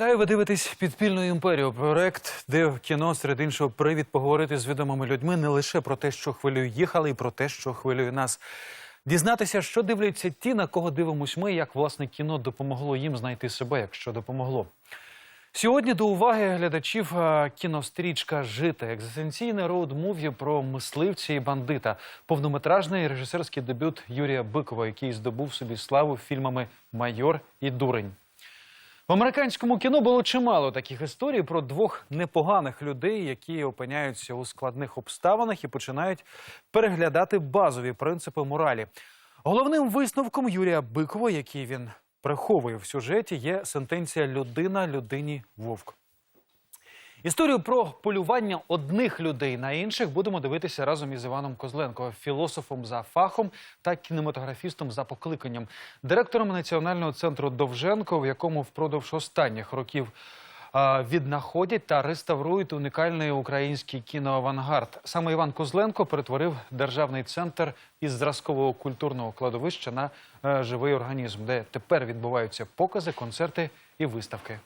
Вітаю, ви дивитесь підпільну імперію. Проект, де в кіно серед іншого привід поговорити з відомими людьми не лише про те, що хвилює їх, але й про те, що хвилює нас. Дізнатися, що дивляться ті, на кого дивимось ми, як власне кіно допомогло їм знайти себе, якщо допомогло. Сьогодні до уваги глядачів кінострічка Жити екзистенційне роуд-муві про мисливця і бандита, повнометражний режисерський дебют Юрія Бикова, який здобув собі славу фільмами Майор і Дурень. В американському кіно було чимало таких історій про двох непоганих людей, які опиняються у складних обставинах і починають переглядати базові принципи моралі. Головним висновком Юрія Бикова, який він приховує в сюжеті, є сентенція людина людині вовк. Історію про полювання одних людей на інших будемо дивитися разом із Іваном Козленко, філософом за фахом та кінематографістом за покликанням, директором Національного центру Довженко, в якому впродовж останніх років віднаходять та реставрують унікальний український кіноавангард. Саме Іван Козленко перетворив державний центр із зразкового культурного кладовища на е, живий організм, де тепер відбуваються покази, концерти і виставки.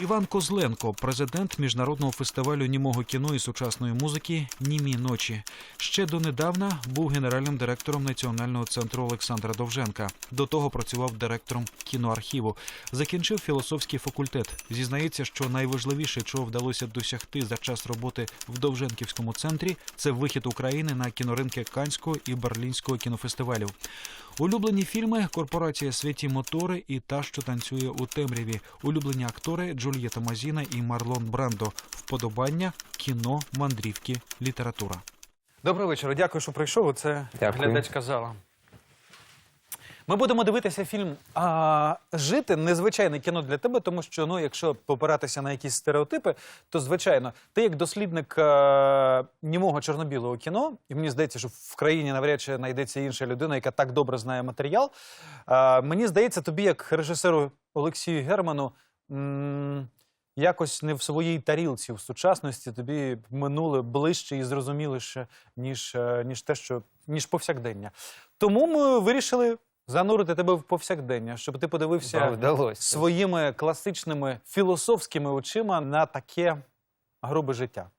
Іван Козленко, президент міжнародного фестивалю німого кіно і сучасної музики Німі ночі. Ще донедавна був генеральним директором Національного центру Олександра Довженка. До того працював директором кіноархіву. Закінчив філософський факультет. Зізнається, що найважливіше, чого вдалося досягти за час роботи в Довженківському центрі, це вихід України на кіноринки Канського і Берлінського кінофестивалів. Улюблені фільми Корпорація Святі Мотори і Та, що танцює у темряві. Улюблені актори Джульєта Мазіна і Марлон Брандо. Вподобання кіно, мандрівки, література. Добрий вечір. Дякую, що прийшов. Це Дякую. глядачка зала. Ми будемо дивитися фільм а, Жити незвичайне кіно для тебе, тому що ну, якщо попиратися на якісь стереотипи, то звичайно, ти як дослідник а, німого чорно-білого кіно, і мені здається, що в країні навряд чи знайдеться інша людина, яка так добре знає матеріал. А, мені здається, тобі, як режисеру Олексію Герману, якось не в своїй тарілці в сучасності тобі минуле ближче і зрозуміліше, ніж, е, ніж те, що ніж повсякдення. Тому ми вирішили занурити тебе в повсякдення, щоб ти подивився вдалося. своїми класичними філософськими очима на таке грубе життя.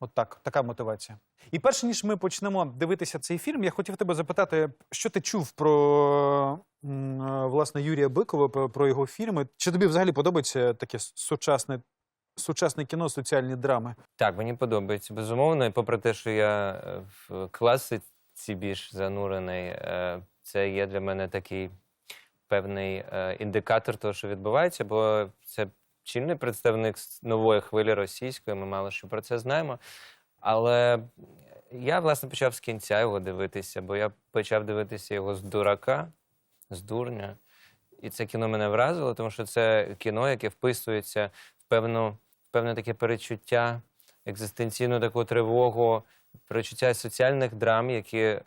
От так, така мотивація. І перше ніж ми почнемо дивитися цей фільм, я хотів тебе запитати, що ти чув про власне Юрія Бикова, про- про його фільми. Чи тобі взагалі подобається таке сучасне, сучасне кіно, соціальні драми? Так, мені подобається, безумовно. І попри те, що я е, в класиці більш занурений, е, це є для мене такий певний е, індикатор того, що відбувається, бо це чільний представник нової хвилі російської, ми мало що про це знаємо. Але я, власне, почав з кінця його дивитися, бо я почав дивитися його з дурака, з дурня. І це кіно мене вразило, тому що це кіно, яке вписується в певну, в певне таке перечуття, екзистенційну таку тривогу, перечуття соціальних драм, які,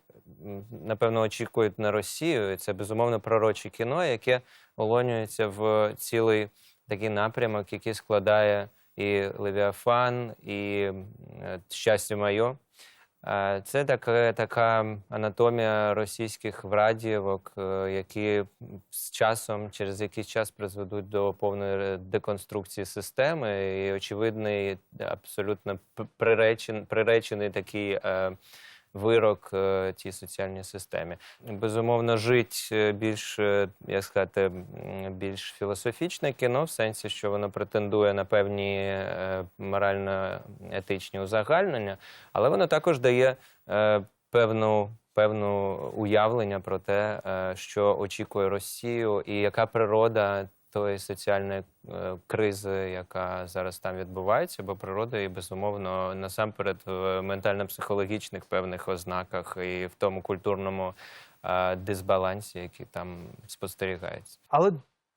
напевно, очікують на Росію. І це безумовно пророче кіно, яке олонюється в цілий такий напрямок, який складає і Левіафан, і е, Щастя моє. Це така, така анатомія російських врадіївок, е, які з часом, через якийсь час призведуть до повної деконструкції системи, і очевидний, абсолютно приречен, приречений такий е, вирок е, тій соціальній системі. Безумовно, жить е, більш, е, як сказати, більш філософічне кіно, в сенсі, що воно претендує на певні е, морально-етичні узагальнення, але воно також дає е, певну. Певну уявлення про те, е, що очікує Росію, і яка природа тої соціальної е, кризи, яка зараз там відбувається, бо природа і безумовно насамперед в ментально-психологічних певних ознаках і в тому культурному е, дисбалансі, який там спостерігається. Але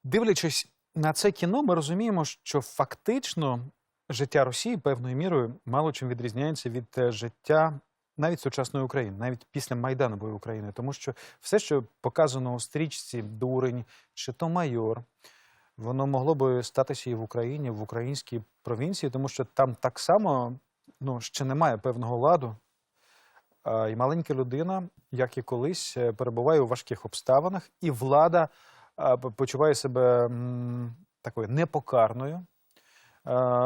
дивлячись на це кіно, ми розуміємо, що фактично життя Росії певною мірою мало чим відрізняється від е, життя навіть сучасної України, навіть після Майданової України. Тому що все, що показано у стрічці Дурень чи то майор, воно могло би статися і в Україні, в українській провінції, тому що там так само ну, ще немає певного ладу. І маленька людина, як і колись, е, перебуває у важких обставинах, і влада почуває себе такою непокарною. Е,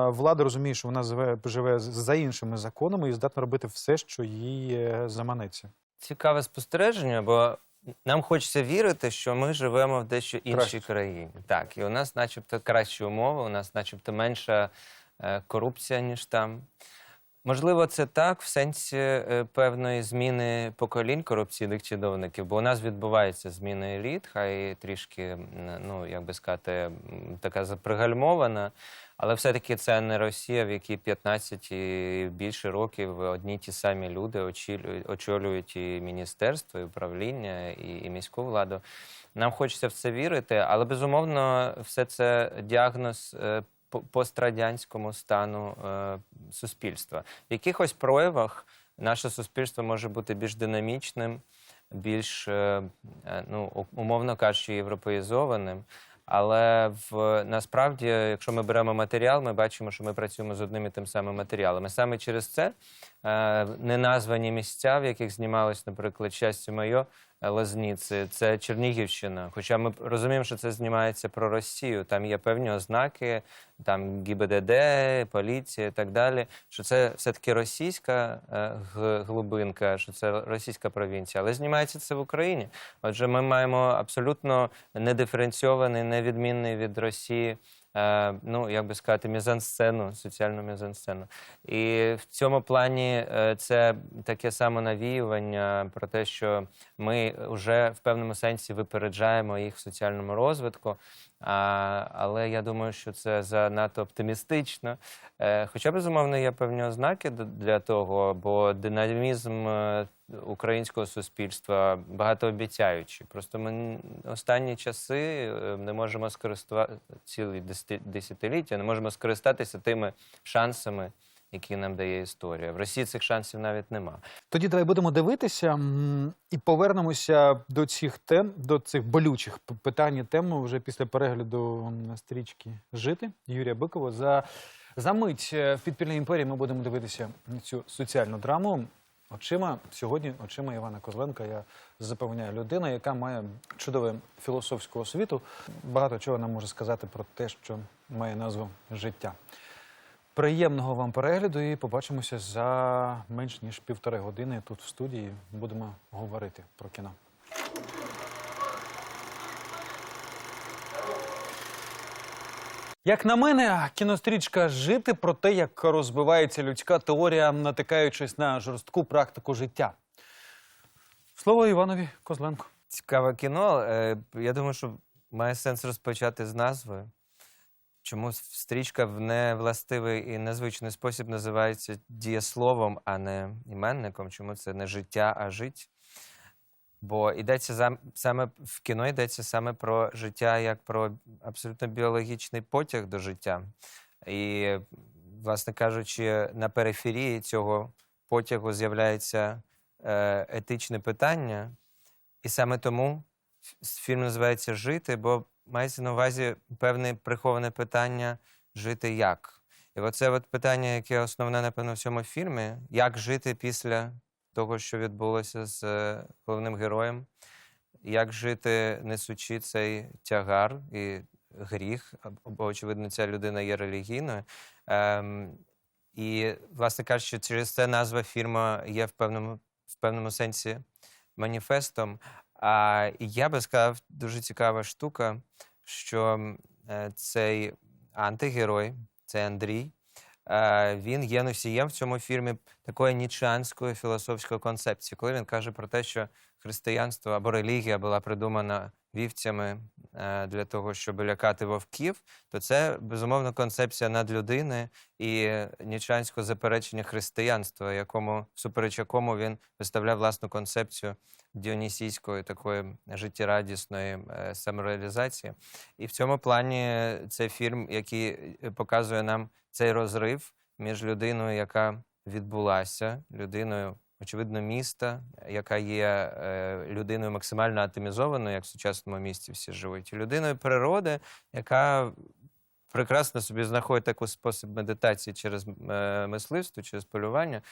Влада розуміє, що вона живе, за іншими законами і здатна робити все, що їй е, заманеться. Цікаве спостереження, бо нам хочеться вірити, що ми живемо в дещо іншій Краще. країні. Так, і у нас, начебто, кращі умови, у нас, начебто, менша е, корупція, ніж там. Можливо, це так в сенсі е, певної зміни поколінь корупційних чиновників, бо у нас відбувається зміна еліт, хай трішки, ну як би сказати, така запригальмована. Але все-таки це не Росія, в якій 15 і більше років одні ті самі люди очолюють і міністерство, і управління, і, і міську владу. Нам хочеться в це вірити, але безумовно, все це діагноз е, по- пострадянському стану е, суспільства. В якихось проявах наше суспільство може бути більш динамічним, більш, е, ну, умовно кажучи, європеїзованим. Але в насправді, якщо ми беремо матеріал, ми бачимо, що ми працюємо з одним і тим самим матеріалом. І саме через це е, неназвані місця, в яких знімалось, наприклад, щастя моє Лазніці, це Чернігівщина. Хоча ми розуміємо, що це знімається про Росію. Там є певні ознаки, там ГІБДД, поліція і так далі. Що це все-таки російська е, глибинка, що це російська провінція, але знімається це в Україні. Отже, ми маємо абсолютно недиференційований, невідмінний від Росії. Е, Ну, як би сказати, мізансцену, соціальну мізансцену. І в цьому плані е, це таке саме навіювання про те, що ми вже в певному сенсі випереджаємо їх в соціальному розвитку. А, але я думаю, що це занадто оптимістично. Е, хоча, безумовно, є певні ознаки для того, бо динамізм е, українського суспільства багатообіцяючий. Просто ми останні часи е, не можемо скористувати цілі десяти- десятиліття, не можемо скористатися тими шансами, які нам дає історія. В Росії цих шансів навіть нема. Тоді давай будемо дивитися і повернемося до цих тем, до цих болючих питань і тем вже після перегляду стрічки Жити Юрія Бикова. За, за мить е, в підпільній імперії ми будемо дивитися цю соціальну драму. Очима сьогодні, очима Івана Козленка, я запевняю, людина, яка має чудову філософську освіту, багато чого нам може сказати про те, що має назву життя. Приємного вам перегляду і побачимося за менш ніж півтори години тут в студії. Будемо говорити про кіно. Як на мене, кінострічка жити про те, як розбивається людська теорія, натикаючись на жорстку практику життя. Слово Іванові Козленко. Цікаве кіно. Е, Я думаю, що має сенс розпочати з назви. Чому стрічка в невластивий і незвичний спосіб називається дієсловом, а не іменником? Чому це не життя, а жить? Бо йдеться зам- саме в кіно йдеться саме про життя як про абсолютно біологічний потяг до життя. І, власне кажучи, на периферії цього потягу з'являється е, етичне питання, і саме тому фільм називається Жити, бо мається на увазі певне приховане питання жити як. І оце от питання, яке основне, напевно, в цьому фільмі: як жити після того, що відбулося з е, головним героєм, як жити, несучи цей тягар і гріх, бо, очевидно, ця людина є релігійною. Ем, і, власне кажучи, через це назва фільму є в певному, в певному сенсі маніфестом. А я би сказав, дуже цікава штука, що е, цей антигерой, цей Андрій, він є носієм в цьому фільмі такої нічанської філософської концепції, коли він каже про те, що християнство або релігія була придумана вівцями е, для того, щоб лякати вовків, то це безумовно концепція надлюдини і нічанського заперечення християнства, якому всупереч якому він виставляв власну концепцію діонісійської такої життєрадісної е, самореалізації. І в цьому плані це фільм, який е, показує нам цей розрив між людиною, яка відбулася, людиною. Очевидно, міста, яка є е, людиною максимально атомізованою, як в сучасному місті всі живуть, і людиною природи, яка прекрасно собі знаходить такий спосіб медитації через е, мисливство, через полювання,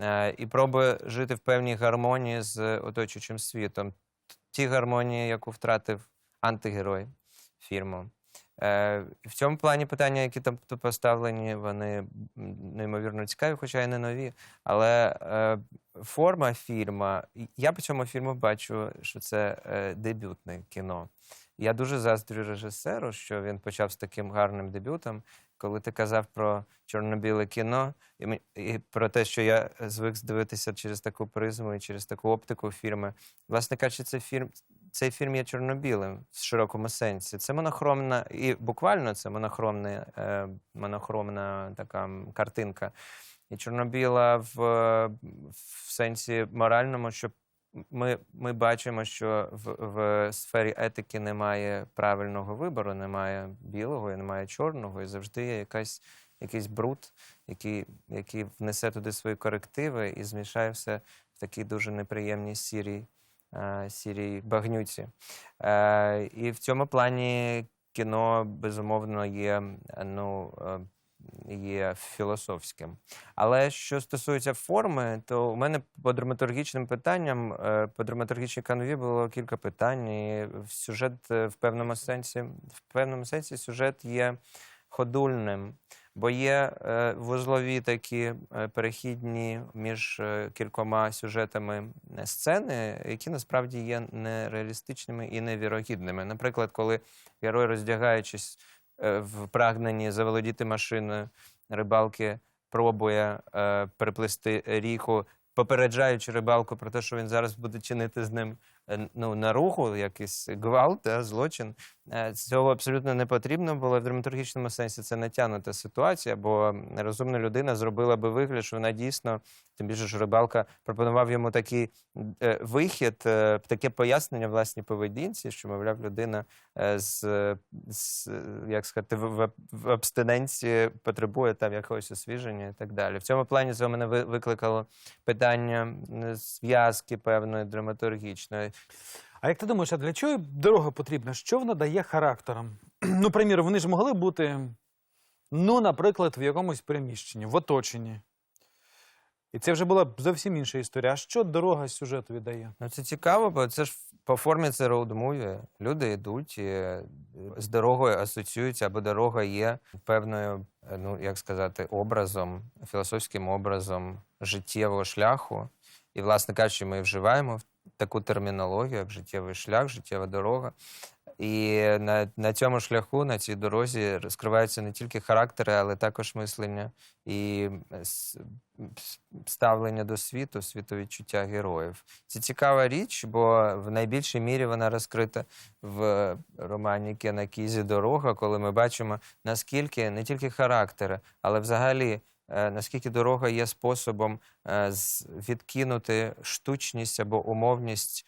е, і пробує жити в певній гармонії з оточуючим світом. Ті гармонії, яку втратив антигерой фільму. В цьому плані питання, які там поставлені, вони неймовірно цікаві, хоча й не нові. Але форма фільму, я по цьому фільму бачу, що це е, дебютне кіно. Я дуже заздрю режисеру, що він почав з таким гарним дебютом. Коли ти казав про чорно-біле кіно, і, про те, що я звик дивитися через таку призму і через таку оптику фільми. Власне кажучи, це фільм, цей фільм є чорно-білим в широкому сенсі. Це монохромна, і буквально це монохромна, е, монохромна така картинка. І чорно-біла в, в сенсі моральному, що ми, ми бачимо, що в, в сфері етики немає правильного вибору, немає білого і немає чорного, і завжди є якась, якийсь бруд, який, який внесе туди свої корективи і змішає все в такій дуже неприємній сірій, е, сірій багнюці. Е, і в цьому плані кіно, безумовно, є, е, ну, є філософським. Але що стосується форми, то у мене по драматургічним питанням, е, по драматургічній канві було кілька питань. І сюжет е, в певному сенсі, в певному сенсі сюжет є ходульним, бо є е, вузлові такі перехідні між кількома сюжетами сцени, які насправді є нереалістичними і невірогідними. Наприклад, коли герой, роздягаючись в прагненні заволодіти машиною. Рибалки, пробує е, переплисти ріку, попереджаючи рибалку про те, що він зараз буде чинити з ним е, ну, наруху, якийсь гвалт, да, злочин. Е, Цього абсолютно не потрібно було в драматургічному сенсі. Це натягнута ситуація, бо розумна людина зробила би вигляд, що вона дійсно, тим більше що рибалка пропонував йому такий е, вихід, е, таке пояснення власній поведінці, що, мовляв, людина е, з, з е, як сказати, в, в абстиненції потребує там якогось освіження і так далі. В цьому плані це мене викликало питання зв'язки певної драматургічної. А як ти думаєш, а для чого дорога потрібна? Що вона дає характерам? Ну, приміром, вони ж могли бути, ну, наприклад, в якомусь приміщенні, в оточенні. І це вже була б зовсім інша історія. А що дорога сюжетові дає? Ну, це цікаво, бо це ж по формі це роуд-муві. Люди йдуть і е, з дорогою асоціюються, або дорога є певною, е, ну як сказати, образом, філософським образом життєвого шляху. І, власне кажучи, ми вживаємо таку термінологію, як життєвий шлях, життєва дорога. І на, на цьому шляху, на цій дорозі, розкриваються не тільки характери, але також мислення і ставлення до світу, світовідчуття героїв. Це цікава річ, бо в найбільшій мірі вона розкрита в романі Кена Кізі Дорога, коли ми бачимо, наскільки не тільки характери, але взагалі. Е, Наскільки дорога є способом е, відкинути штучність або умовність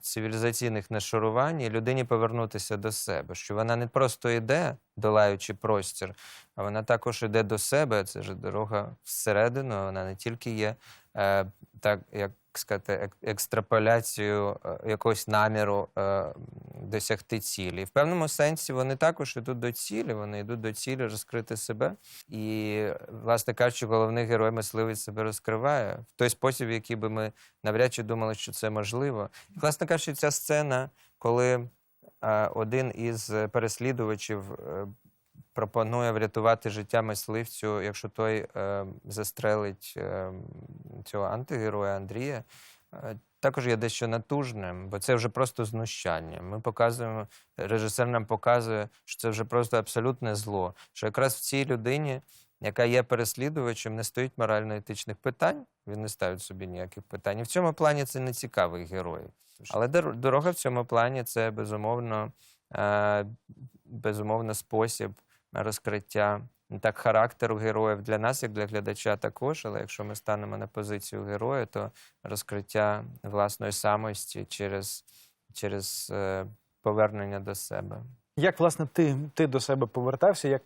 цивілізаційних нашарувань і людині повернутися до себе, що вона не просто йде, долаючи простір, а вона також йде до себе. Це ж дорога всередину. Вона не тільки є е, так, як сказати, ек- екстраполяцією е, якогось наміру е, досягти цілі. В певному сенсі вони також йдуть до цілі, вони йдуть до цілі розкрити себе. І, власне кажучи, головний герой мисливець себе розкриває в той спосіб, в який би ми навряд чи думали, що це можливо. І, власне кажучи, ця сцена, коли е, один із переслідувачів пропонує врятувати життя мисливцю, якщо той е, застрелить е, цього антигероя Андрія. е, Також є дещо натужним, бо це вже просто знущання. Ми показуємо, режисер нам показує, що це вже просто абсолютне зло. Що якраз в цій людині, яка є переслідувачем, не стоїть морально-етичних питань, він не ставить собі ніяких питань. І в цьому плані це не цікавий герой. Але дор- дорога в цьому плані це безумовно, е, безумовно спосіб розкриття так характеру героїв для нас, як для глядача, також. Але якщо ми станемо на позицію героя, то розкриття власної самості через, через е, повернення до себе. Як, власне, ти, ти до себе повертався? Як,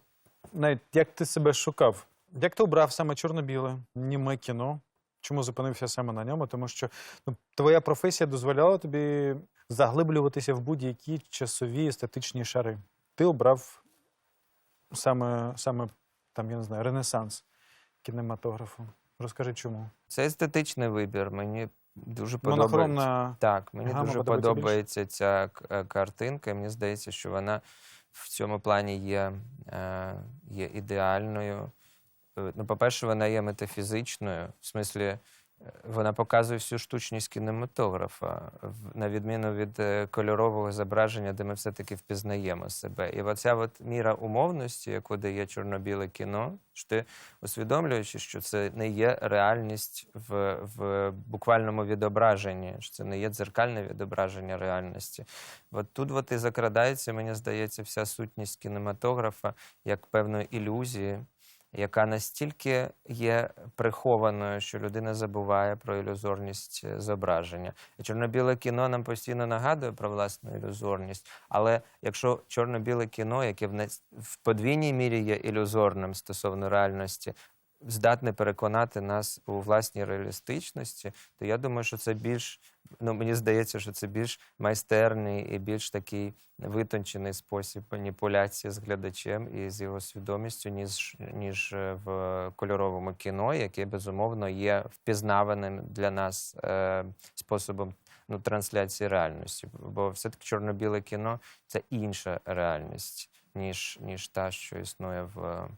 навіть, як ти себе шукав? Як ти обрав саме чорно-біле, німе кіно? Чому зупинився саме на ньому? Тому що ну, твоя професія дозволяла тобі заглиблюватися в будь-які часові естетичні шари. Ти обрав саме, саме там, я не знаю, ренесанс кінематографу. Розкажи, чому? Це естетичний вибір. Мені дуже подобається. Монохромна Так, мені Гама дуже подобається подобається ця е, картинка. і Мені здається, що вона в цьому плані є, е, є ідеальною. Е, Ну, по-перше, вона є метафізичною, в смислі, вона показує всю штучність кінематографа, на відміну від е, кольорового зображення, де ми все-таки впізнаємо себе. І оця от міра умовності, яку дає чорно-біле кіно, що ти усвідомлюючи, що це не є реальність в, в буквальному відображенні, що це не є дзеркальне відображення реальності. От тут от і закрадається, мені здається, вся сутність кінематографа як певної ілюзії, яка настільки є прихованою, що людина забуває про ілюзорність е, зображення. Чорно-біле кіно нам постійно нагадує про власну ілюзорність. Але якщо чорно-біле кіно, яке в подвійній мірі є ілюзорним стосовно реальності, здатне переконати нас у власній реалістичності, то я думаю, що це більш ну мені здається, що це більш майстерний і більш такий витончений спосіб маніпуляції з глядачем і з його свідомістю, ніж ніж е, в кольоровому кіно, яке безумовно є впізнаваним для нас е, способом ну, трансляції реальності. Бо все-таки чорно-біле кіно це інша реальність, ніж, ніж та, що існує в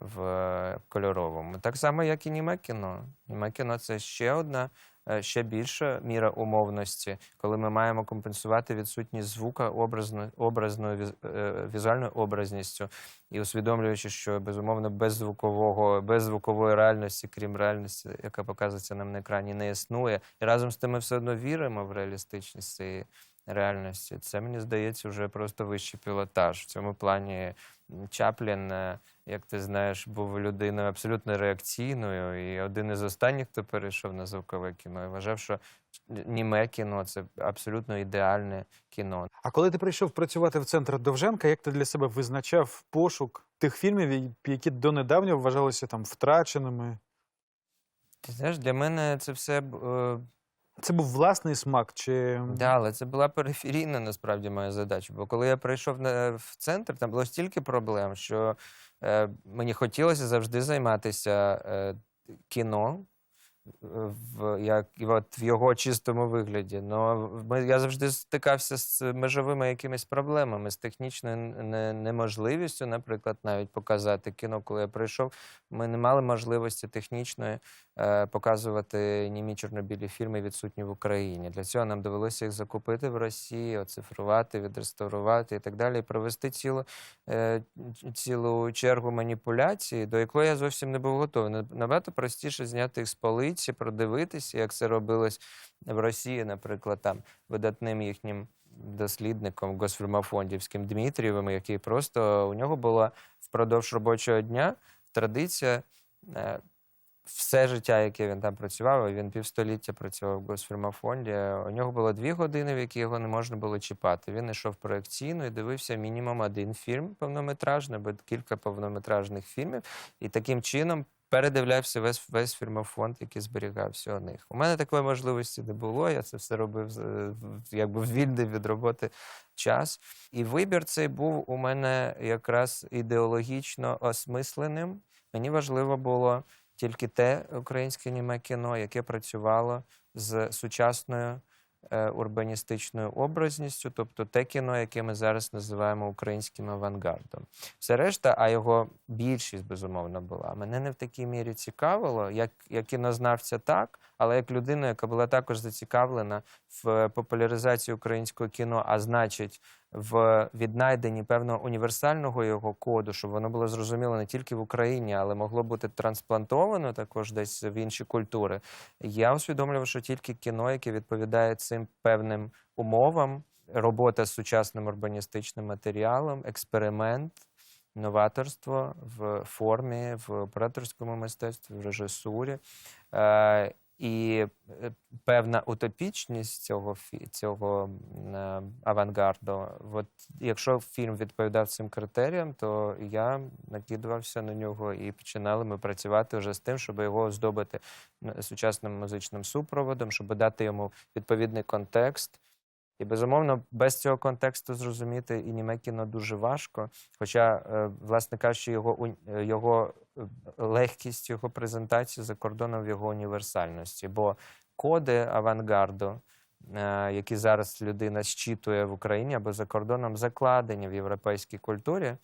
в кольоровому. Так само, як і німе кіно. Німе кіно це ще одна, е, ще більша міра умовності, коли ми маємо компенсувати відсутність звука образно, образною е, візуальною образністю і усвідомлюючи, що безумовно без звукового, без звукової реальності, крім реальності, яка показується нам на екрані, не існує. І разом з тим ми все одно віримо в реалістичність цієї реальності. Це мені здається вже просто вищий пілотаж. В цьому плані Чаплін, е, як ти знаєш, був людиною абсолютно реакційною, і один із останніх, хто перейшов на звукове кіно, і вважав, що німе кіно це абсолютно ідеальне кіно. А коли ти прийшов працювати в центр Довженка, як ти для себе визначав пошук тих фільмів, які донедавна вважалися там втраченими? Ти знаєш, для мене це все е, Це був власний смак, чи Да, але це була периферійна насправді моя задача. Бо коли я прийшов на, в центр, там було стільки проблем, що е, мені хотілося завжди займатися е, кіно. В, як, от в його чистому вигляді. Но ми, я завжди стикався з межовими якимись проблемами, з технічною не, неможливістю, наприклад, навіть показати кіно, коли я прийшов. Ми не мали можливості технічної е, показувати німі чорнобілі фільми, відсутні в Україні. Для цього нам довелося їх закупити в Росії, оцифрувати, відреставрувати і так далі, і провести цілу, е, цілу чергу маніпуляцій, до якої я зовсім не був готовий. На- Набагато простіше зняти їх з полиці, продивитися, як це робилось в Росії, наприклад, там видатним їхнім дослідником Госфільмофондівським Дмитрієвим, який просто у нього була впродовж робочого дня традиція. е, Все життя, яке він там працював, він півстоліття працював в Госфільмофонді. У нього було дві години, в які його не можна було чіпати. Він йшов проекційно і дивився мінімум один фільм повнометражний, або кілька повнометражних фільмів, і таким чином передивлявся весь весь фільмофонд, який зберігався у них. У мене такої можливості не було. Я це все робив з- якби вільний від роботи час. І вибір цей був у мене якраз ідеологічно осмисленим. Мені важливо було тільки те українське німе кіно, яке працювало з сучасною е, урбаністичною образністю, тобто те кіно, яке ми зараз називаємо українським авангардом. Все решта, а його більшість, безумовно, була. Мене не в такій мірі цікавило, як, як кінознавця так, але як людина, яка була також зацікавлена в популяризації українського кіно, а значить, в віднайденні певного універсального його коду, щоб воно було зрозуміло не тільки в Україні, але могло бути трансплантовано також десь в інші культури. Я усвідомлював, що тільки кіно, яке відповідає цим певним умовам, робота з сучасним урбаністичним матеріалом, експеримент. Новаторство в формі, в операторському мистецтві, в режисурі. І е, певна утопічність цього цього е, авангарду. От якщо фільм відповідав цим критеріям, то я накидувався на нього і починали ми працювати вже з тим, щоб його оздобити сучасним музичним супроводом, щоб дати йому відповідний контекст. І безумовно, без цього контексту зрозуміти і німе кіно дуже важко. Хоча, е, власне кажучи, його, його легкість його презентації за кордоном в його універсальності. Бо коди авангарду е, які зараз людина щитує в Україні або за кордоном, закладені в європейській культурі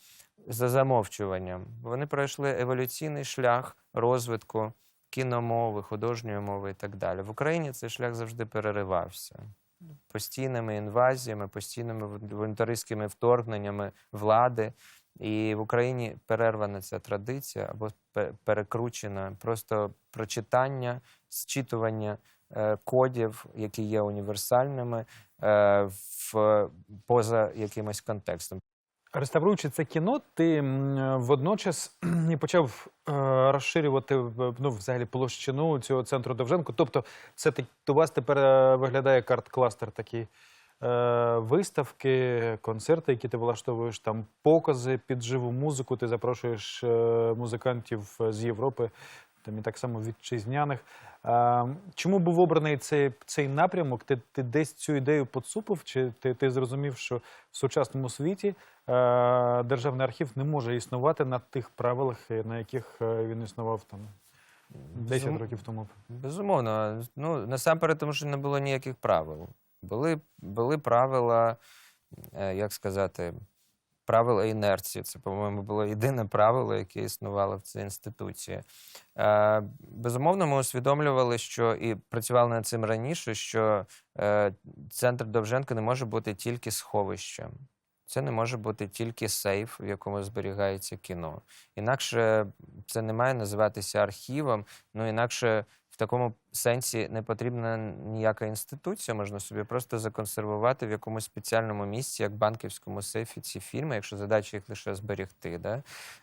за замовчуванням. Вони пройшли еволюційний шлях розвитку кіномови, художньої мови і так далі. В Україні цей шлях завжди переривався постійними інвазіями, постійними волонтерськими вторгненнями влади. І в Україні перервана ця традиція або пе- перекручена просто прочитання, зчитування е, кодів, які є універсальними е, в, поза якимось контекстом. Реставруючи це кіно, ти водночас і почав е, розширювати ну, взагалі площину цього центру Довженко. Тобто, це у вас тепер виглядає карт-кластер такий. Е, виставки, концерти, які ти влаштовуєш, там покази під живу музику. Ти запрошуєш е, музикантів з Європи, там і так само вітчизняних. Е, чому був обраний цей, цей напрямок? Ти, ти десь цю ідею поцупив? Чи ти, ти зрозумів, що в сучасному світі е, державний архів не може існувати на тих правилах, на яких він існував там 10 Безум- років тому? Безумовно. Ну, насамперед, тому що не було ніяких правил. Були, були правила, е, як сказати, правила інерції. Це, по-моєму, було єдине правило, яке існувало в цій інституції. Е, Безумовно, ми усвідомлювали, що і працювали над цим раніше, що е, центр Довженка не може бути тільки сховищем. Це не може бути тільки сейф, в якому зберігається кіно. Інакше це не має називатися архівом, ну інакше в такому сенсі не потрібна ніяка інституція. Можна собі просто законсервувати в якомусь спеціальному місці, як банківському сейфі, ці фільми, якщо задача їх лише зберегти. Да?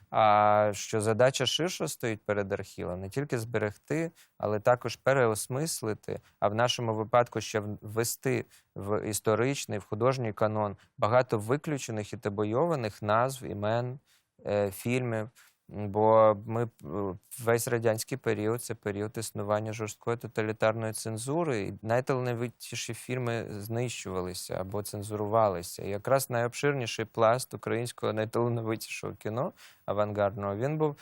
А що задача ширша стоїть перед архівом, не тільки зберегти, але також переосмислити, а в нашому випадку ще ввести в історичний, в художній канон багато виключених і табойованих назв, імен, е, фільмів. Бо ми е, весь радянський період це період існування жорсткої тоталітарної цензури, і найталановитіші фільми знищувалися або цензурувалися. І якраз найобширніший пласт українського найталановитішого кіно авангардного він був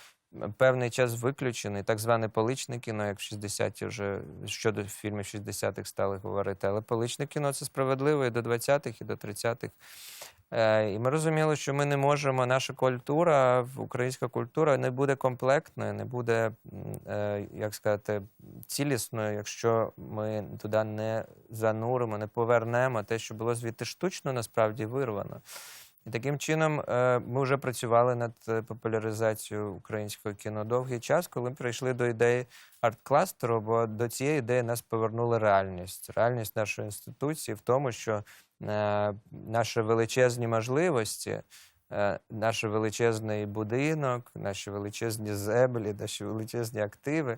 певний час виключений, так зване поличне кіно, як в 60-ті вже щодо фільмів 60-х стали говорити. Але поличне кіно це справедливо і до 20-х, і до 30-х. Е, і ми розуміли, що ми не можемо, наша культура, українська культура не буде комплектною, не буде, е, як сказати, цілісною, якщо ми туди не зануримо, не повернемо те, що було звідти штучно насправді вирвано. І таким чином е, ми вже працювали над е, популяризацією українського кіно довгий час, коли ми прийшли до ідеї арт-кластеру, бо до цієї ідеї нас повернула реальність. Реальність нашої інституції в тому, що е, наші величезні можливості, наш величезний будинок, наші величезні землі, наші величезні активи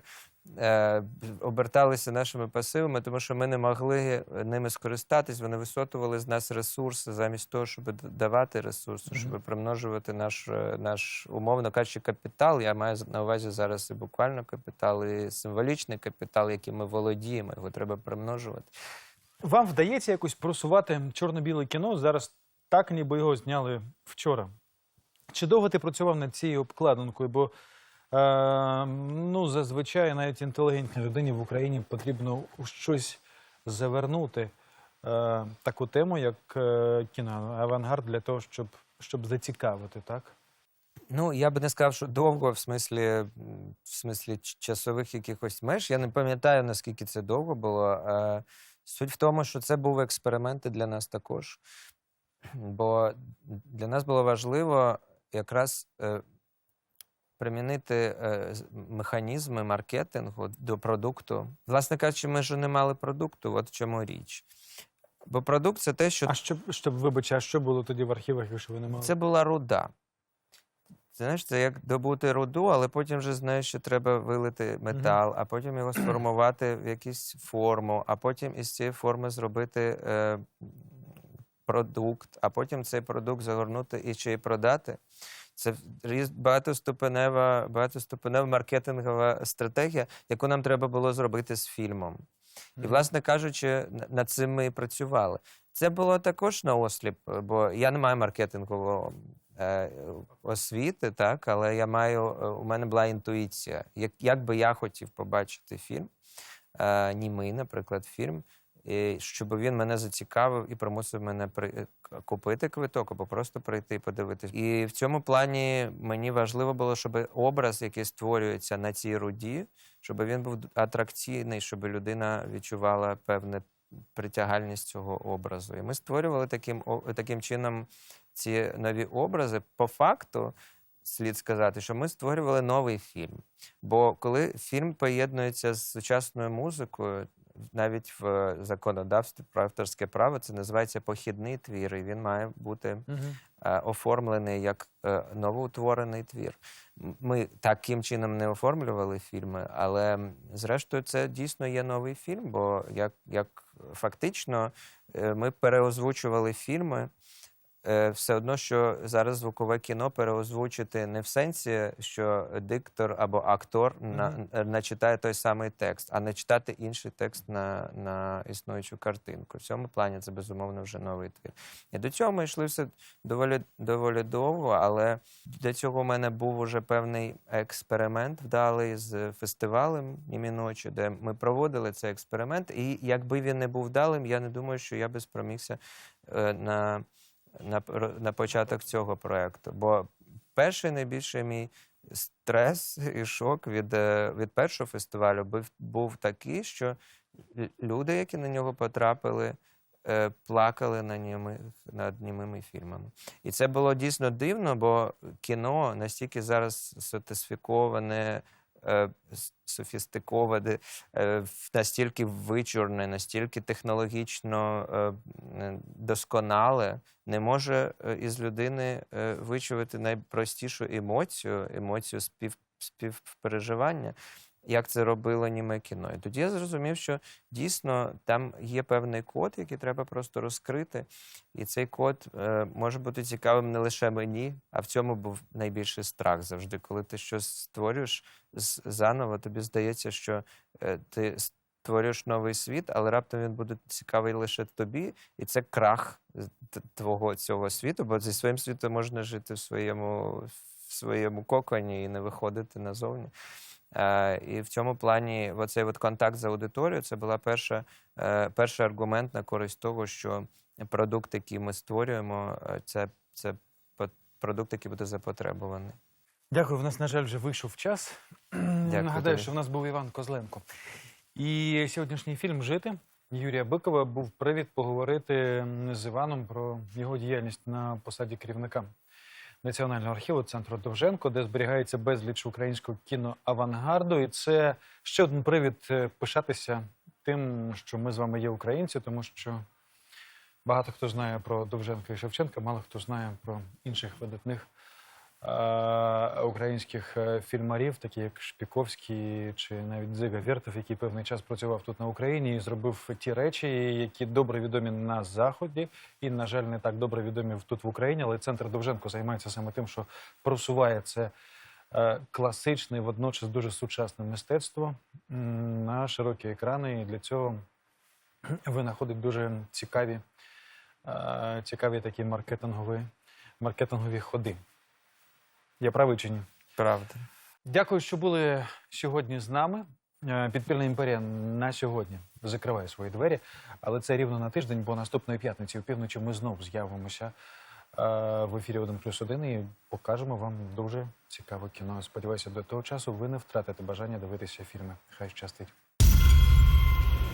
оберталися нашими пасивами, тому що ми не могли ними скористатись. Вони висотували з нас ресурси замість того, щоб давати ресурси, Мгм. щоб примножувати наш, е, наш умовно кажучи, капітал. Я маю на увазі зараз і буквально капітал, і символічний капітал, яким ми володіємо. Його треба примножувати. Вам вдається якось просувати чорно-біле кіно зараз так, ніби його зняли вчора. Чи довго ти працював над цією обкладинкою? Бо е, ну, зазвичай навіть інтелігентній людині в Україні потрібно у щось завернути е, таку тему, як е, кіно авангард, для того, щоб, щоб зацікавити, так? Ну, я би не сказав, що довго, в смислі, в смислі часових якихось меж. Я не пам'ятаю, наскільки це довго було. Е, Суть в тому, що це був експеримент для нас також. Бо для нас було важливо якраз е, примінити е, механізми маркетингу до продукту. Власне кажучи, ми ж не мали продукту, от в чому річ. Бо продукт це те, що А щоб, щоб вибачте, а що було тоді в архівах, якщо ви не мали? це була руда. Це, знаєш, це як добути руду, але потім вже знаєш, що треба вилити метал, а потім його сформувати в якусь форму, а потім із цієї форми зробити е, продукт, а потім цей продукт загорнути і ще й продати. Це багатоступенева, багатоступенева маркетингова стратегія, яку нам треба було зробити з фільмом. І, власне кажучи, над цим ми і працювали. Це було також на осліп, бо я не маю маркетингового е, освіти, так, але я маю, е, у мене була інтуїція. Як, як би я хотів побачити фільм, е, німий, наприклад, фільм, і щоб він мене зацікавив і примусив мене при... е, купити квиток або просто прийти і подивитись. І в цьому плані мені важливо було, щоб образ, який створюється на цій руді, щоб він був атракційний, щоб людина відчувала певне притягальність цього образу. І ми створювали таким, таким чином ці нові образи. По факту, слід сказати, що ми створювали новий фільм. Бо коли фільм поєднується з сучасною музикою, навіть в е, законодавстві про авторське право це називається похідний твір, і він має бути е, оформлений як е, новоутворений твір. Ми таким чином не оформлювали фільми, але зрештою це дійсно є новий фільм, бо як, як фактично ми переозвучували фільми. Е, Все одно, що зараз звукове кіно переозвучити не в сенсі, що диктор або актор на, Мгм. е, начитає той самий текст, а не читати інший текст на, на існуючу картинку. В цьому плані це безумовно вже новий твір. І до цього ми йшли все доволі, доволі довго, але для цього у мене був уже певний експеримент вдалий з фестивалем «Німі ночі, де ми проводили цей експеримент. І якби він не був вдалим, я не думаю, що я би спромігся е, на, на, на початок цього проекту. Бо перший найбільший мій стрес і шок від, е, від першого фестивалю був, був такий, що люди, які на нього потрапили, е, плакали на німих, над німими фільмами. І це було дійсно дивно, бо кіно настільки зараз сертифіковане, е, с- софістиковане, е, настільки вичурне, настільки технологічно е, досконале, не може е, із людини е, вичувати найпростішу емоцію, емоцію спів, співпереживання. Як це робило німе кіно. І тоді я зрозумів, що дійсно там є певний код, який треба просто розкрити. І цей код е, може бути цікавим не лише мені, а в цьому був найбільший страх завжди. Коли ти щось створюєш заново, тобі здається, що е, ти створюєш новий світ, але раптом він буде цікавий лише тобі, і це крах твого цього світу, бо зі своїм світом можна жити в своєму, в своєму коконі і не виходити назовні. Е, і в цьому плані оцей от контакт з аудиторією це була перша, е, перший аргумент на користь того, що продукт, який ми створюємо, е, це, це продукт, який буде запотребуваний. Дякую. В нас, на жаль, вже вийшов час. Нагадаю, тобі. що в нас був Іван Козленко. І сьогоднішній фільм Жити Юрія Бикова був привід поговорити з Іваном про його діяльність на посаді керівника Національного архіву центру Довженко, де зберігається безліч українського кіноавангарду. І це ще один привід е, пишатися тим, що ми з вами є українці, тому що багато хто знає про Довженка і Шевченка, мало хто знає про інших видатних українських е, фільмарів, такі як Шпіковський чи навіть Дзига Вєртов, який певний час працював тут на Україні і зробив ті речі, які добре відомі на Заході, і, на жаль, не так добре відомі тут в Україні. Але центр Довженко займається саме тим, що просуває це е, класичне, водночас дуже сучасне мистецтво на широкі екрани. І для цього винаходить дуже цікаві, е, цікаві такі маркетингові, маркетингові ходи. Я правий чи ні? Правда. Дякую, що були сьогодні з нами. Е, Підпільна імперія на сьогодні закриває свої двері, але це рівно на тиждень, бо наступної п'ятниці в півночі ми знов з'явимося е, в ефірі 1 плюс 1 і покажемо вам дуже цікаве кіно. Сподіваюся, до того часу ви не втратите бажання дивитися фільми. Хай щастить.